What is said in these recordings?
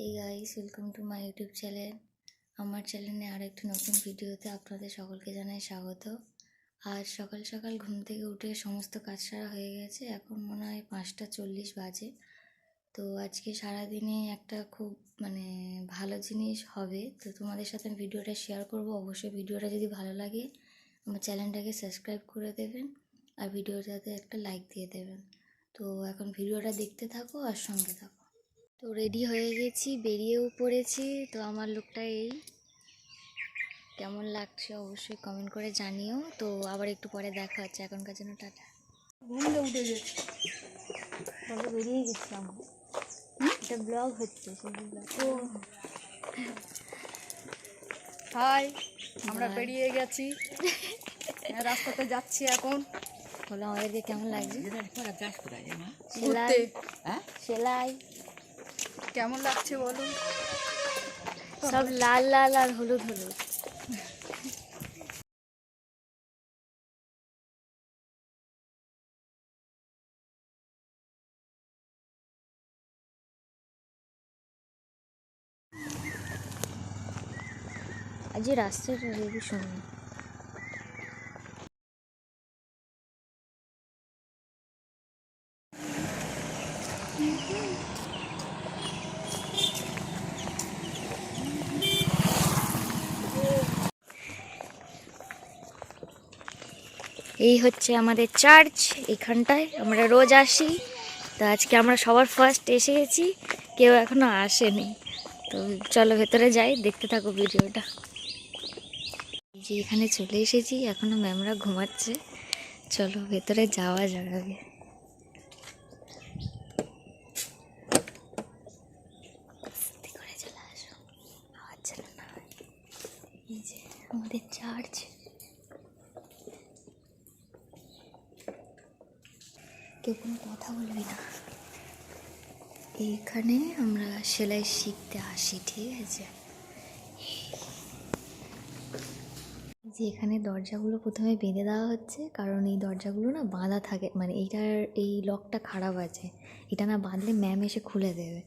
এই guys welcome to my YouTube channel আমার চ্যানেলে আর একটি নতুন ভিডিওতে আপনাদের সকলকে জানাই স্বাগত। আর সকাল সকাল ঘুম থেকে উঠে সমস্ত কাজ সারা হয়ে গেছে। এখন মনে হয় পাঁচটা চল্লিশ বাজে। তো আজকে সারাদিনে একটা খুব মানে ভালো জিনিস হবে। তো তোমাদের সাথে আমি ভিডিওটা শেয়ার করব। অবশ্যই ভিডিওটা যদি ভালো লাগে, আমার চ্যানেলটাকে সাবস্ক্রাইব করে দেবেন আর ভিডিওটাতে একটা লাইক দিয়ে দেবেন। তো এখন ভিডিওটা দেখতে থাকো আর সঙ্গে থাকো। তো রেডি হয়ে গেছি বেরিয়েও পড়েছি। তো আমার লোকটা এই। কেমন লাগছে অবশ্যই কমেন্ট করে জানিও। তো আবার একটু পরে দেখা হচ্ছে। এখনকার জন্য টাটা। ঘুমলে উঠে গেছে। বেরিয়ে গেছি আমরা এটা ব্লগ হচ্ছে হাই আমরা বেরিয়ে গেছি। রাস্তাতে যাচ্ছি এখন। বলো আমাদেরকে কেমন লাগছে? সেলাই সেলাই। কেমন লাগছে বলুন? সব লাল লাল আর হলুদ হলুদ। আজ রাস্তাটা হেবি সুন্দর এই হচ্ছে আমাদের চার্চ এখানটায়। আমরা রোজ আসি। তো আজকে আমরা সবার ফার্স্ট এসে গেছি কেউ এখনও আসেনি। তো চলো ভেতরে যাই, দেখতে থাকো ভিডিওটা। যে এখানে চলে এসেছি, এখনও ম্যামরা ঘুমাচ্ছে। চলো ভেতরে যাওয়া যাক আগে। করে চলে আসো। আওয়াজ না এই যে আমাদের চার্চ। কেউ কোনো কথা বলবি না। এইখানে আমরা সেলাই শিখতে আসি, ঠিক আছে? যে এখানে দরজাগুলো প্রথমে বেঁধে দেওয়া হচ্ছে, কারণ এই দরজাগুলো না বাঁধা থাকে মানে এইটার, এই লকটা খারাপ আছে। এটা না বাঁধলে ম্যাম এসে খুলে দেবে।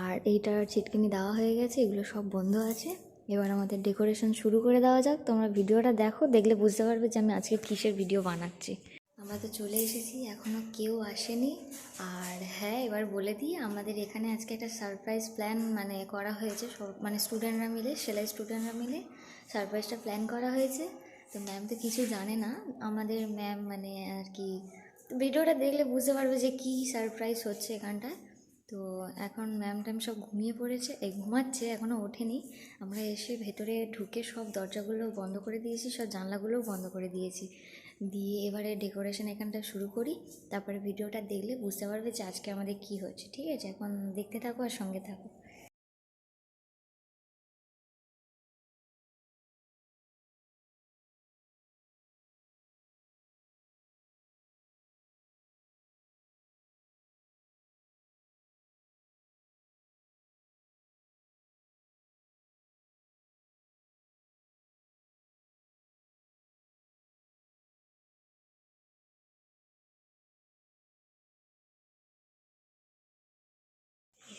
আর এইটার চিটকিনি দেওয়া হয়ে গেছে, এগুলো সব বন্ধ আছে। এবার আমাদের ডেকোরেশন শুরু করে দেওয়া যাক। তোমরা ভিডিওটা দেখো, দেখলে বুঝতে পারবে যে আমি আজকে কিসের ভিডিও বানাচ্ছি। আমরা তো চলে এসেছি এখনও কেউ আসেনি। আর হ্যাঁ এবার বলে দিই, আমাদের এখানে আজকে একটা সারপ্রাইজ প্ল্যান মানে করা হয়েছে। সব মানে স্টুডেন্টরা মিলে, সেলাই স্টুডেন্টরা মিলে সারপ্রাইজটা প্ল্যান করা হয়েছে। তো ম্যাম তো কিছু জানে না। আমাদের ম্যাম মানে আর কি ভিডিওটা দেখলে বুঝতে পারবে যে কী সারপ্রাইজ হচ্ছে এখানটায়। তো এখন ম্যাম ট্যাম সব ঘুমিয়ে পড়েছে, এই ঘুমাচ্ছে এখনও ওঠেনি। আমরা এসে ভেতরে ঢুকে সব দরজাগুলো বন্ধ করে দিয়েছি, সব জানলাগুলোও বন্ধ করে দিয়েছি। দিয়ে এবারে ডেকোরেশন এখানটা শুরু করি, তারপরে ভিডিওটা দেখলে বুঝতে পারবে যে আজকে আমাদের কী হচ্ছে ঠিক আছে? এখন দেখতে থাকো আর সঙ্গে থাকো।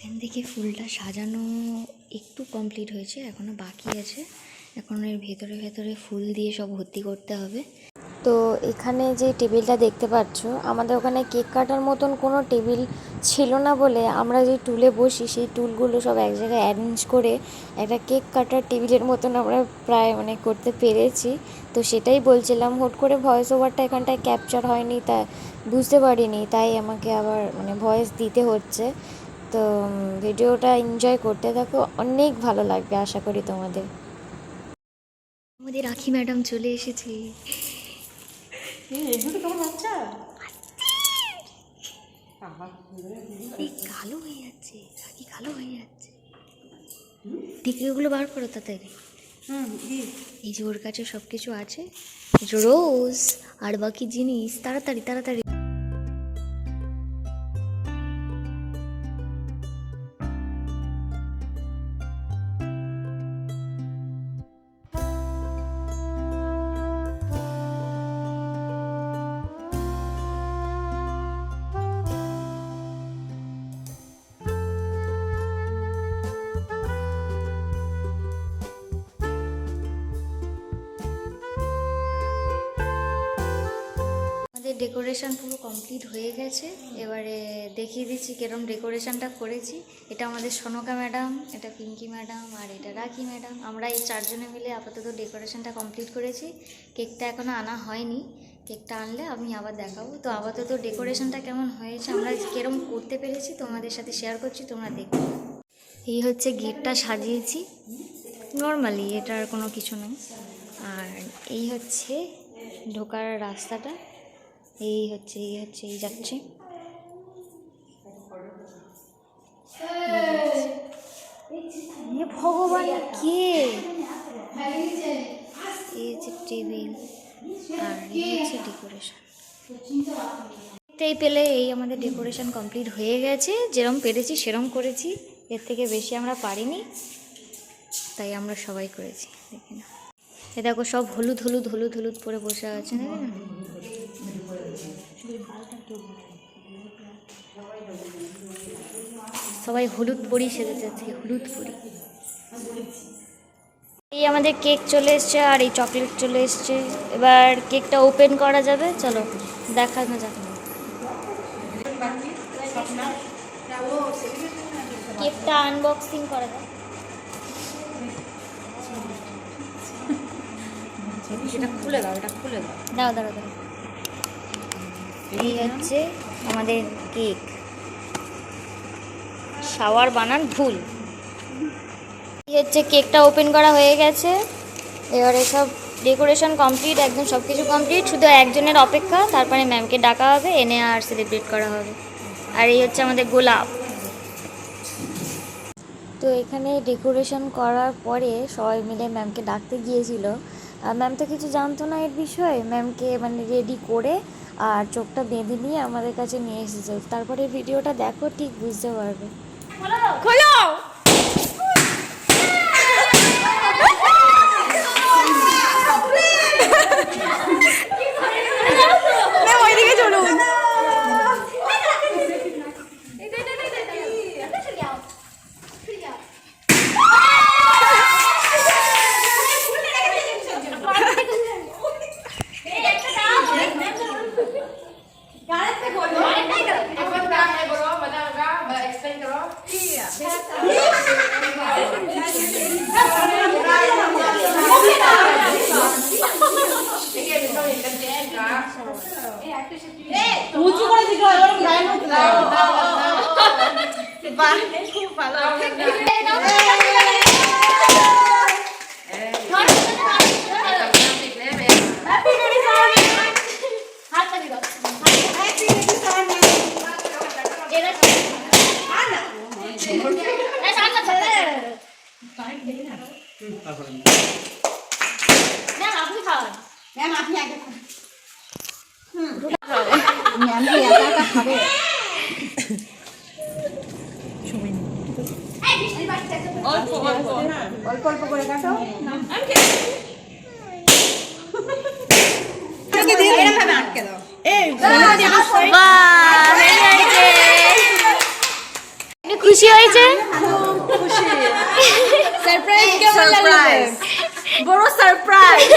এখান থেকে ফুলটা সাজানো একটু কমপ্লিট হয়েছে এখনও বাকি আছে। এখন এর ভেতরে ভেতরে ফুল দিয়ে সব ভর্তি করতে হবে। তো এখানে যে টেবিলটা দেখতে পাচ্ছ, আমাদের ওখানে কেক কাটার মতন কোনো টেবিল ছিল না বলে আমরা যে টুলে বসি, সেই টুলগুলো সব এক জায়গায় অ্যারেঞ্জ করে একটা কেক কাটার টেবিলের মতন আমরা প্রায় মানে করতে পেরেছি। তো সেটাই বলছিলাম, হুট করে ভয়েস ওভারটা এখানটায় ক্যাপচার হয়নি তা বুঝতে পারিনি, তাই আমাকে আবার মানে ভয়েস দিতে হচ্ছে। তো ভিডিওটা এনজয় করতে থাকো। অনেক ভালো লাগবে আশা করি তোমাদের। আমাদের রাখি ম্যাডাম চলে এসেছে। এই কালো হয়ে যাচ্ছে রাখি কালো হয়ে যাচ্ছে। টিকলিগুলো বার করো তাড়াতাড়ি। এই যে ওর কাছে সব কিছু আছে। রোজ আর বাকি জিনিস তাড়াতাড়ি তাড়াতাড়ি। ডেকোরেশন পুরো কমপ্লিট হয়ে গেছে। এবারে দেখিয়ে দিচ্ছি কিরম ডেকোরেশনটা করেছি। এটা আমাদের সনকা ম্যাডাম, এটা পিঙ্কি ম্যাডাম আর এটা রাখি ম্যাডাম। আমরা এই চারজনে মিলে আপাতত ডেকোরেশনটা কমপ্লিট করেছি। কেকটা এখনও আনা হয়নি। কেকটা আনলে আমি আবার দেখাবো। তো আপাতত ডেকোরেশনটা কেমন হয়েছে, আমরা কিরম করতে পেরেছি তোমাদের সাথে শেয়ার করছি, তোমরা দেখো। এই হচ্ছে গেটটা সাজিয়েছি। নর্মালি এটার কোনো কিছু নেই। আর এই হচ্ছে ঢোকার রাস্তাটা। এই হচ্ছে এই হচ্ছে, এই যাচ্ছে। ভগবান কে? এই হচ্ছে টেবিল আর এই পেলে এই আমাদের ডেকোরেশন কমপ্লিট হয়ে গেছে। যেরম পেরেছি সেরম করেছি। এর থেকে বেশি আমরা পারিনি। তাই আমরা সবাই করেছি। দেখি না এ দেখো সব হলুদ হলুদ হলুদ হলুদ পরে বসে আছে। না সবাই হলুদ পরি সেজেছে আজকে হলুদ পরি। এই আমাদের কেক চলে এসছে আর এই চকলেট চলে এসছে। এবার কেকটা ওপেন করা যাবে চলো দেখানো যাক। কেকটা আনবক্সিং করা যাক। এটা খুলে দাও এটা খুলে দাও। দাও দাও দাও। এই হচ্ছে আমাদের কেক। শাওয়ার বানান ভুল। এই হচ্ছে কেকটা ওপেন করা হয়ে গেছে। এবারে সব ডেকোরেশন কমপ্লিট, একদম সব কিছু কমপ্লিট। শুধু একজনের অপেক্ষা, তারপরে ম্যামকে ডাকা হবে, এনে আর সেলিব্রেট করা হবে। আর এই হচ্ছে আমাদের গোলাপ। তো এখানে ডেকোরেশন করার পরে সবাই মিলে ম্যামকে ডাকতে গিয়েছিল। ম্যাম তো কিছু জানতো না এর বিষয়ে। ম্যামকে মানে রেডি করে আর চোখটা বেঁধে নিয়ে আমাদের কাছে নিয়ে এসেছে। তারপরে ভিডিওটা দেখো, ঠিক বুঝতে পারবে। খোলো ওইদিকে চলুন উঁচু করে দিতে হয় ওরকম গায়ে মতো ম্যাম আপনি আগে খান। ম্যাম কি একা একা খাবে অল্প অল্প করে কাটো। বাহ, ready হয়েছে। আপনি খুশি হয়েছে? সারপ্রাইজ কেমন লাগল? বড় সারপ্রাইজ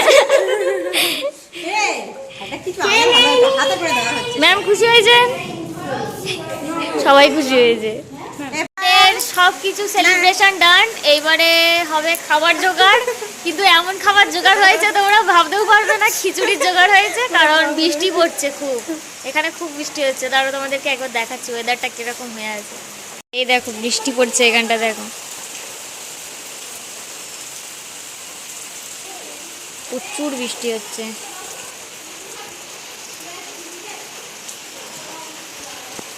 করে ম্যাম খুশি হয়েছেন সবাই খুশি হয়েছে। সব কিছু সেলিব্রেশন ডান এইবারে হবে খাবার জোগাড়। কিন্তু এমন খাবার জোগাড় হয়েছে, তোমরা ভাবতেও পারবে না, খিচুড়ির জোগাড় হয়েছে, কারণ বৃষ্টি পড়ছে খুব। এখানে খুব বৃষ্টি হচ্ছে। তারপর তোমাদেরকে একবার দেখাচ্ছি ওয়েদারটা কীরকম হয়ে আছে। এই দেখো, বৃষ্টি পড়ছে এখানটা, দেখো। প্রচুর বৃষ্টি হচ্ছে।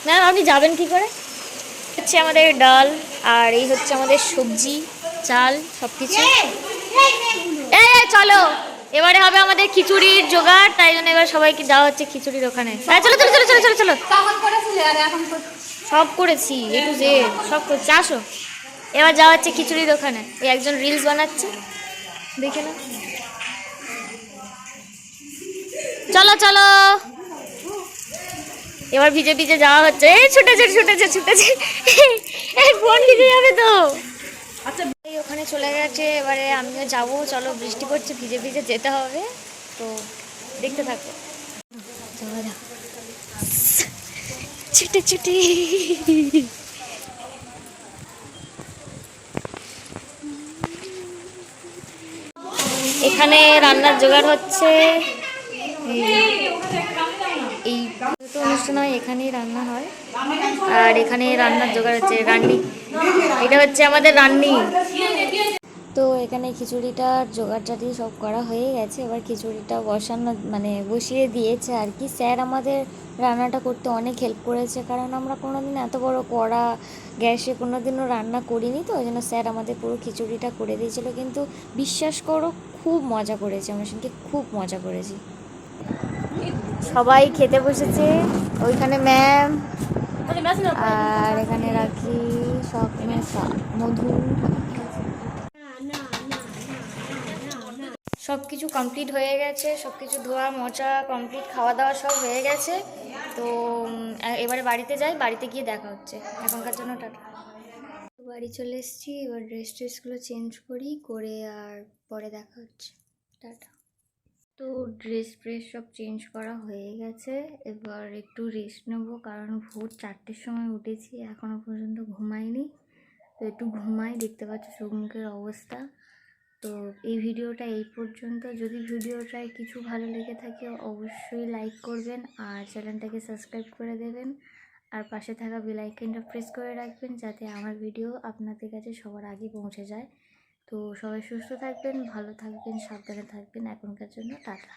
ম্যাম, আপনি যাবেন কি করে? হচ্ছে আমাদের ডাল আর এই হচ্ছে আমাদের সবজি চাল সব কিছু চলো। এবারে হবে আমাদের খিচুড়ির জোগাড় তাই জন্য এবার সবাইকে যাওয়া হচ্ছে খিচুড়ির ওখানে। হ্যাঁ চলো চলো চলো চলো চলো চলো। সব করেছি এ টু জেড সব করছি। আসো। এবার যাওয়া হচ্ছে খিচুড়ির ওখানে। এই একজন রিলস বানাচ্ছে। দেখে না চলো চলো। এবার ভিজে ভিজে যাওয়া হচ্ছে। এই ছুটেছে ছুটেছে ছুটেছে। এই ফোন ভিজে যাবে তো। আচ্ছা ওখানে চলে গেছে, এবারে আমিও যাব। চলো, বৃষ্টি পড়ছে, ভিজে ভিজে যেতে হবে। তো দেখতে থাকো। ছুটে ছুটে। এখানে রান্নার জোগাড় হচ্ছে। হয় এখানেই রান্না হয়। আর এখানে রান্নার জোগাড় হচ্ছে রান্নি। এটা হচ্ছে আমাদের রান্নি। তো এখানে খিচুড়িটার জোগাড়টাটি সব করা হয়ে গেছে। এবার খিচুড়িটা বসানো মানে বসিয়ে দিয়েছে আর কি। স্যার আমাদের রান্নাটা করতে অনেক হেল্প করেছে, কারণ আমরা কোনোদিন এত বড় কড়া গ্যাসে কোনোদিনও রান্না করিনি তো, ওই জন্য স্যার আমাদের পুরো খিচুড়িটা করে দিয়েছিল। কিন্তু বিশ্বাস করো, খুব মজা করেছি আমরা। সেদিনকে খুব মজা করেছি। সবাই খেতে বসেছে। ওইখানে ম্যাম আর এখানে রাখি সব মেশা মধু। সব কিছু কমপ্লিট হয়ে গেছে সব কিছু ধোয়া মোচা কমপ্লিট খাওয়া দাওয়া সব হয়ে গেছে। তো এবারে বাড়িতে যাই বাড়িতে গিয়ে দেখা হচ্ছে। এখনকার জন্য টাটা। বাড়ি চলে এসেছি এবার ড্রেস ট্রেসগুলো চেঞ্জ করি করে আর পরে দেখা হচ্ছে। টাটা। তো ড্রেস ফ্রেস সব চেঞ্জ করা হয়ে গেছে। এবার একটু রেস্ট নেব, কারণ ভোর চারটের সময় উঠেছি এখনও পর্যন্ত ঘুমাইনি। তো একটু ঘুমাই, দেখতে পাচ্ছ চোখ মুখের অবস্থা। তো এই ভিডিওটা এই পর্যন্ত। যদি ভিডিওটায় কিছু ভালো লেগে থাকে, অবশ্যই লাইক করবেন আর চ্যানেলটাকে সাবস্ক্রাইব করে দেবেন। আর পাশে থাকা বেল আইকনটা প্রেস করে রাখবেন, যাতে আমার ভিডিও আপনাদের কাছে সবার আগে পৌঁছে যায়। তো সবাই সুস্থ থাকবেন ভালো থাকবেন সাবধানে থাকবেন। এখনকার জন্য টাটা।